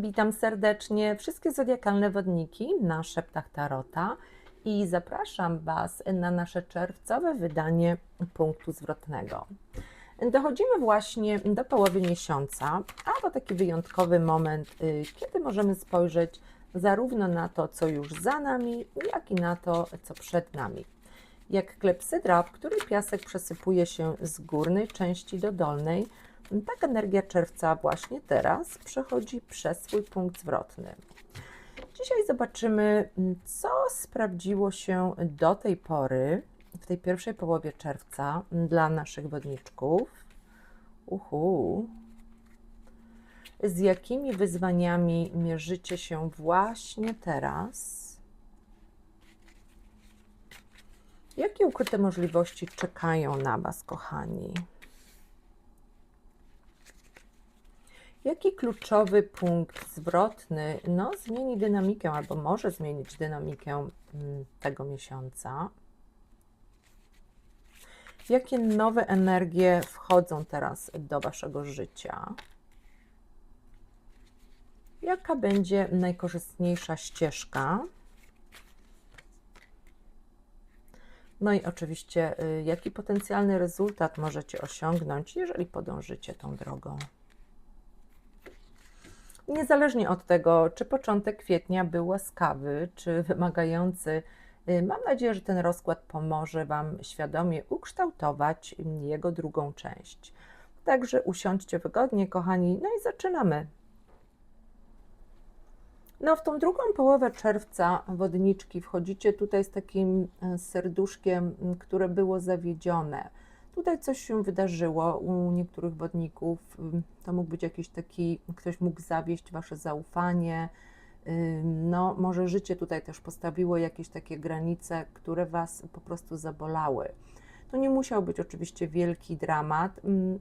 Witam serdecznie wszystkie zodiakalne wodniki na Szeptach Tarota i zapraszam Was na nasze czerwcowe wydanie punktu zwrotnego. Dochodzimy właśnie do połowy miesiąca, a to taki wyjątkowy moment, y, kiedy możemy spojrzeć zarówno na to, co już za nami, jak i na to, co przed nami. Jak klepsydra, w której piasek przesypuje się z górnej części do dolnej, tak energia czerwca właśnie teraz przechodzi przez swój punkt zwrotny. Dzisiaj zobaczymy, co sprawdziło się do tej pory, w tej pierwszej połowie czerwca, dla naszych wodniczków. Uhu. Z jakimi wyzwaniami mierzycie się właśnie teraz? Jakie ukryte możliwości czekają na Was, kochani? Jaki kluczowy punkt zwrotny no, zmieni dynamikę albo może zmienić dynamikę mm, tego miesiąca? Jakie nowe energie wchodzą teraz do Waszego życia? Jaka będzie najkorzystniejsza ścieżka? No i oczywiście, y, jaki potencjalny rezultat możecie osiągnąć, jeżeli podążycie tą drogą? Niezależnie od tego, czy początek kwietnia był łaskawy, czy wymagający, y, mam nadzieję, że ten rozkład pomoże Wam świadomie ukształtować jego drugą część. Także usiądźcie wygodnie, kochani, no i zaczynamy. No, w tą drugą połowę czerwca wodniczki wchodzicie tutaj z takim e, serduszkiem, które było zawiedzione Tutaj coś się wydarzyło u niektórych wodników. To mógł być jakiś taki, ktoś mógł zawieść wasze zaufanie. No, może życie tutaj też postawiło jakieś takie granice, które was po prostu zabolały. To nie musiał być oczywiście wielki dramat,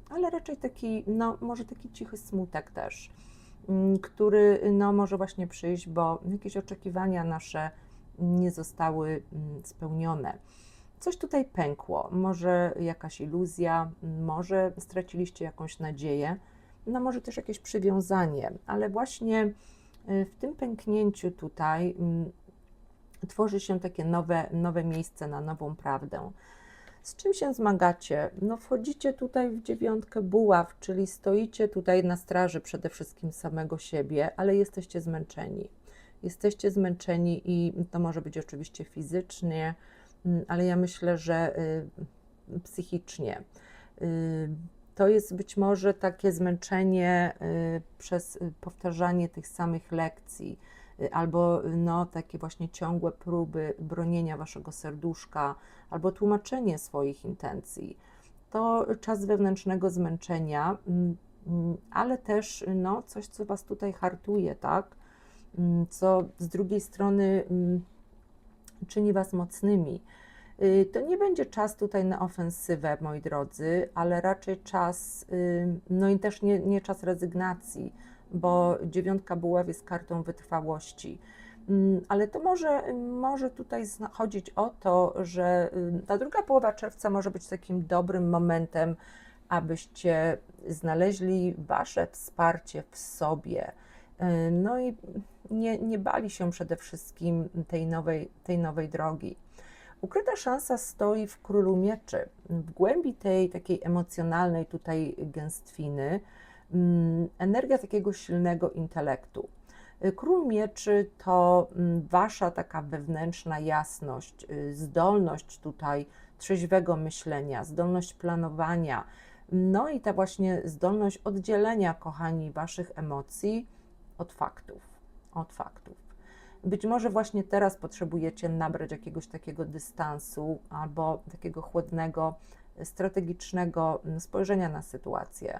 ale raczej taki, no, może taki cichy smutek też, który no, może właśnie przyjść, bo jakieś oczekiwania nasze nie zostały spełnione coś tutaj pękło, może jakaś iluzja, może straciliście jakąś nadzieję, no może też jakieś przywiązanie, ale właśnie y, w tym pęknięciu tutaj mm, tworzy się takie nowe, nowe miejsce na nową prawdę. Z czym się zmagacie? No wchodzicie tutaj w dziewiątkę buław, czyli stoicie tutaj na straży przede wszystkim samego siebie, ale jesteście zmęczeni. Jesteście zmęczeni i to może być oczywiście fizycznie, ale ja myślę, że y, psychicznie. Y, to jest być może takie zmęczenie y, przez powtarzanie tych samych lekcji, albo no, takie właśnie ciągłe próby bronienia waszego serduszka, albo tłumaczenie swoich intencji. To czas wewnętrznego zmęczenia, mm, mm, ale też no, coś, co was tutaj hartuje, tak? Co z drugiej strony czyni Was mocnymi. Y, to nie będzie czas tutaj na ofensywę, moi drodzy, ale raczej czas, y, no i też nie, nie czas rezygnacji, bo dziewiątka buław jest kartą wytrwałości. Mm, ale to może, może tutaj chodzić o to, że y, ta druga połowa czerwca może być takim dobrym momentem, abyście znaleźli Wasze wsparcie w sobie. No i nie, nie bali się przede wszystkim tej nowej, tej nowej drogi. Ukryta szansa stoi w królu mieczy. W głębi tej takiej emocjonalnej tutaj gęstwiny, mm, energia takiego silnego intelektu. Król mieczy to mm, wasza taka wewnętrzna jasność, y, zdolność tutaj trzeźwego myślenia, zdolność planowania, no i ta właśnie zdolność oddzielenia, kochani, waszych emocji od faktów, od faktów. Być może właśnie teraz potrzebujecie nabrać jakiegoś takiego dystansu albo takiego chłodnego, strategicznego spojrzenia na sytuację.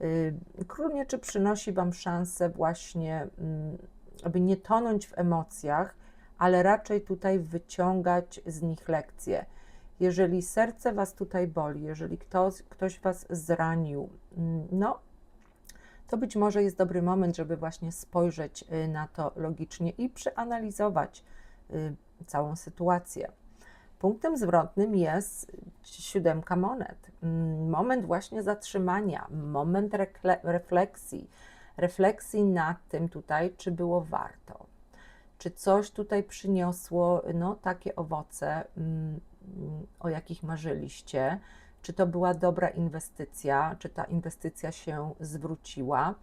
Y, Król Mieczy przynosi Wam szansę właśnie, mm, aby nie tonąć w emocjach, ale raczej tutaj wyciągać z nich lekcje. Jeżeli serce Was tutaj boli, jeżeli ktoś, ktoś Was zranił, mm, no to być może jest dobry moment, żeby właśnie spojrzeć y, na to logicznie i przeanalizować y, całą sytuację. Punktem zwrotnym jest siódemka monet. Mm, moment właśnie zatrzymania, moment refleksji, refleksji nad tym tutaj, czy było warto. Czy coś tutaj przyniosło no, takie owoce, mm, o jakich marzyliście? Czy to była dobra inwestycja? Czy ta inwestycja się zwróciła?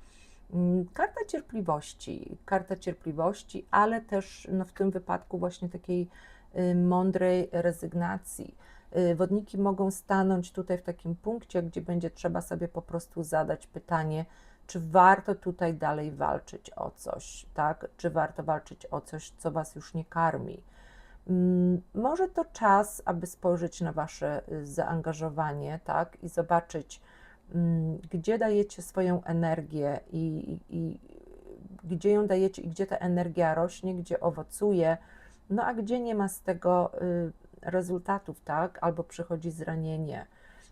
Mm, Karta cierpliwości, karta cierpliwości, ale też no, w tym wypadku właśnie takiej y, mądrej rezygnacji. Y, Wodniki mogą stanąć tutaj w takim punkcie, gdzie będzie trzeba sobie po prostu zadać pytanie, czy warto tutaj dalej walczyć o coś, tak? Czy warto walczyć o coś, co Was już nie karmi? Mm, Może to czas, aby spojrzeć na Wasze y, zaangażowanie, tak? I zobaczyć, mm, gdzie dajecie swoją energię i, i, i gdzie ją dajecie i gdzie ta energia rośnie, gdzie owocuje, no a gdzie nie ma z tego y, rezultatów, tak? Albo przychodzi zranienie,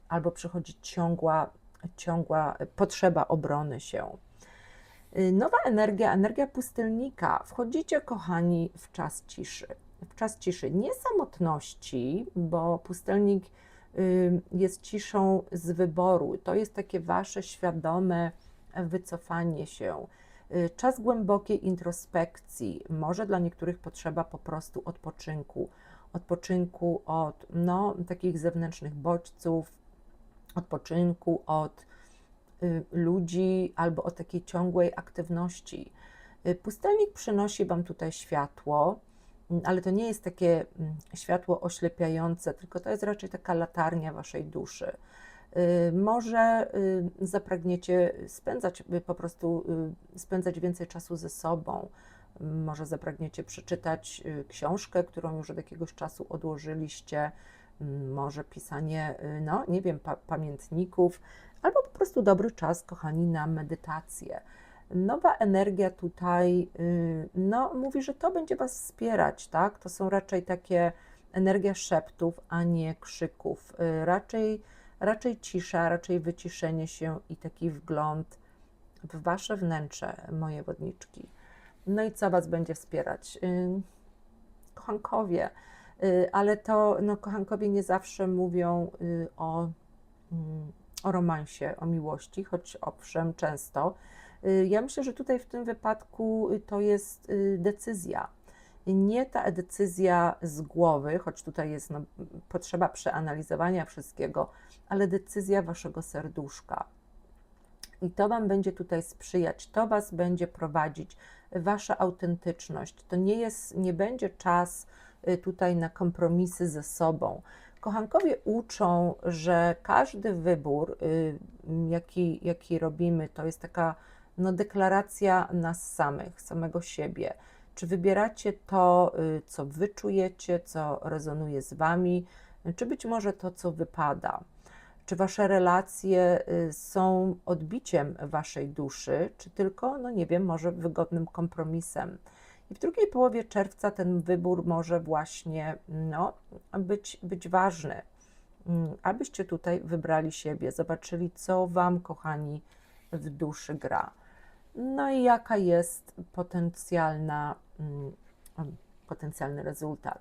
albo przychodzi ciągła, ciągła potrzeba obrony się. Y, Nowa energia, energia pustelnika. Wchodzicie, kochani, w czas ciszy. W czas ciszy, nie samotności, bo pustelnik y, jest ciszą z wyboru. To jest takie wasze świadome wycofanie się. Y, Czas głębokiej introspekcji. Może dla niektórych potrzeba po prostu odpoczynku. Odpoczynku od no, takich zewnętrznych bodźców, odpoczynku od y, ludzi albo od takiej ciągłej aktywności. Y, Pustelnik przynosi Wam tutaj światło, ale to nie jest takie mm, światło oślepiające, tylko to jest raczej taka latarnia Waszej duszy. Y, Może y, zapragniecie spędzać, y, po prostu spędzać więcej czasu ze sobą. Może zapragniecie przeczytać książkę, którą już od jakiegoś czasu odłożyliście. Mm, Może pisanie, no nie wiem, pa pamiętników, albo po prostu dobry czas, kochani, na medytację. Nowa energia tutaj, y, no, mówi, że to będzie Was wspierać, tak? To są raczej takie energia szeptów, a nie krzyków. Y, Raczej, raczej cisza, raczej wyciszenie się i taki wgląd w Wasze wnętrze, moje wodniczki. No i co Was będzie wspierać? Y, Kochankowie, ale to no, kochankowie nie zawsze mówią o, mm, o romansie, o miłości, choć owszem, często. Y, Ja myślę, że tutaj w tym wypadku y, to jest y, decyzja. Nie ta decyzja z głowy, choć tutaj jest no, potrzeba przeanalizowania wszystkiego, ale decyzja waszego serduszka. I to Wam będzie tutaj sprzyjać, to Was będzie prowadzić, Wasza autentyczność. To nie jest, nie będzie czas tutaj na kompromisy ze sobą. Kochankowie uczą, że każdy wybór, jaki, jaki robimy, to jest taka no, deklaracja nas samych, samego siebie. Czy wybieracie to, y, co wy czujecie, co rezonuje z wami, czy być może to, co wypada? Czy wasze relacje y, są odbiciem waszej duszy, czy tylko, no nie wiem, może wygodnym kompromisem? I w drugiej połowie czerwca ten wybór może właśnie no, być, być ważny, Mm, abyście tutaj wybrali siebie, zobaczyli, co wam, kochani, w duszy gra. No i jaka jest potencjalna, mm, potencjalny rezultat.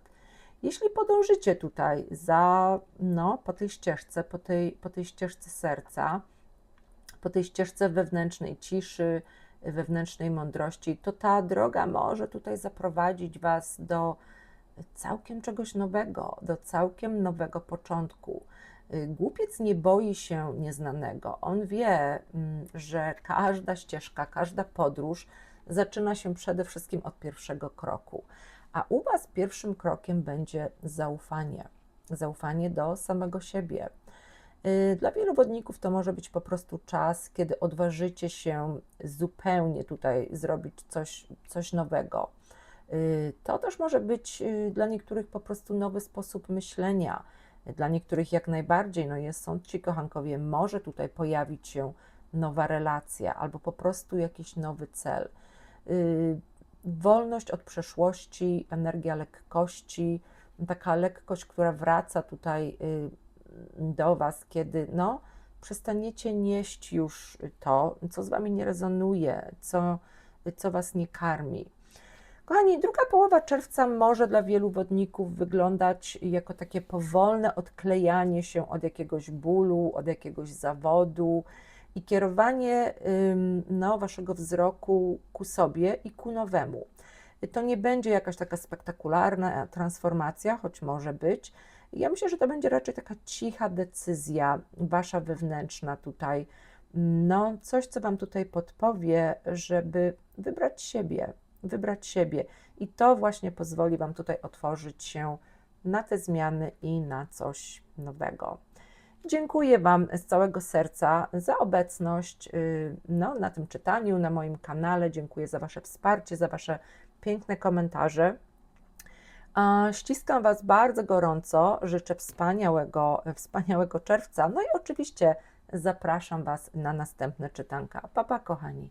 Jeśli podążycie tutaj za, no, po tej ścieżce, po tej, po tej ścieżce serca, po tej ścieżce wewnętrznej ciszy, wewnętrznej mądrości, to ta droga może tutaj zaprowadzić Was do całkiem czegoś nowego, do całkiem nowego początku. Głupiec nie boi się nieznanego. On wie, mm, że każda ścieżka, każda podróż zaczyna się przede wszystkim od pierwszego kroku. A u Was pierwszym krokiem będzie zaufanie. Zaufanie do samego siebie. Y, Dla wielu wodników to może być po prostu czas, kiedy odważycie się zupełnie tutaj zrobić coś, coś nowego. Y, To też może być y, dla niektórych po prostu nowy sposób myślenia. Dla niektórych jak najbardziej, no jest, są ci kochankowie, może tutaj pojawić się nowa relacja albo po prostu jakiś nowy cel. Y, Wolność od przeszłości, energia lekkości, taka lekkość, która wraca tutaj y, do Was, kiedy no, przestaniecie nieść już to, co z Wami nie rezonuje, co, co Was nie karmi. Kochani, druga połowa czerwca może dla wielu wodników wyglądać jako takie powolne odklejanie się od jakiegoś bólu, od jakiegoś zawodu. i kierowanie no, waszego wzroku ku sobie i ku nowemu. To nie będzie jakaś taka spektakularna transformacja, choć może być. Ja myślę, że to będzie raczej taka cicha decyzja, wasza wewnętrzna tutaj. No, coś, co wam tutaj podpowie, żeby wybrać siebie, wybrać siebie. I to właśnie pozwoli wam tutaj otworzyć się na te zmiany i na coś nowego. Dziękuję Wam z całego serca za obecność yy, no, na tym czytaniu, na moim kanale. Dziękuję za Wasze wsparcie, za Wasze piękne komentarze. Ściskam Was bardzo gorąco, życzę wspaniałego, wspaniałego czerwca. No i oczywiście zapraszam Was na następne czytanka. Papa, kochani.